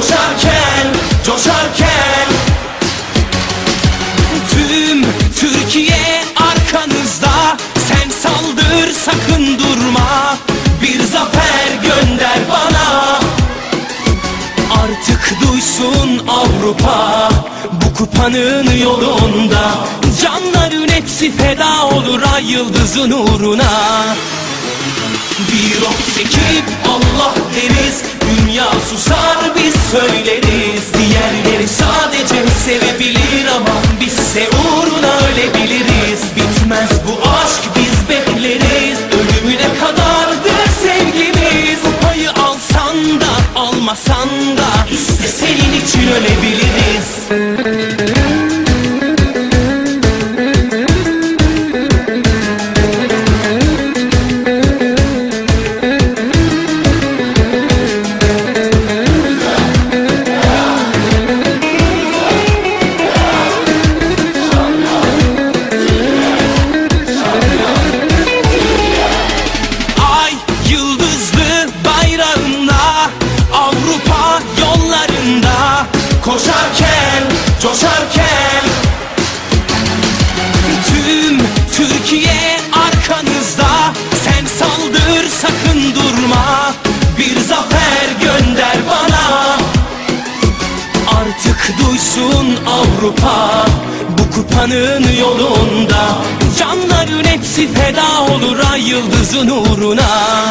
Coşarken, coşarken. Tüm Türkiye arkanızda. Sen saldır sakın durma. Bir zafer gönder bana. Artık duysun Avrupa. Bu kupanın yolunda. Canların hepsi feda olur ay yıldızın uğruna. Bir ok çekip Allah deriz Dünya susar biz söyleriz. Diğerleri sadece sevebilir ama Bizse uğruna ölebiliriz. Bitmez bu aşk biz bekleriz. Ölümüne kadardır sevgimiz? Payı alsan da almasan da İşte senin için ölebiliriz Koşarken, coşarken Tüm Türkiye arkanızda Sen saldır sakın durma Bir zafer gönder bana Artık duysun Avrupa Bu kupanın yolunda Canların hepsi feda olur ay yıldızın uğruna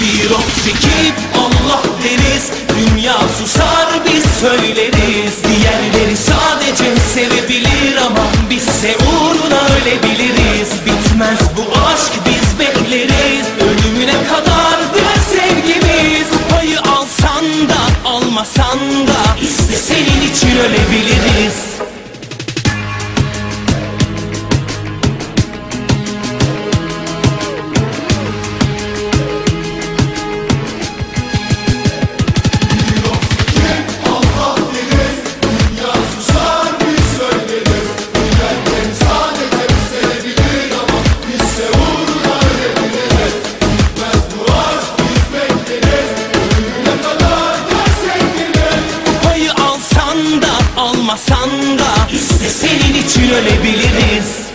Bir ok çekip Allah deriz Dünya susar biz söyleriz. Diğerleri sadece sevebilir ama Bizse uğruna ölebiliriz. Bitmez bu aşk biz bekleriz. Ölümüne kadardır sevgimiz Alsan da İşte senin için ölebiliriz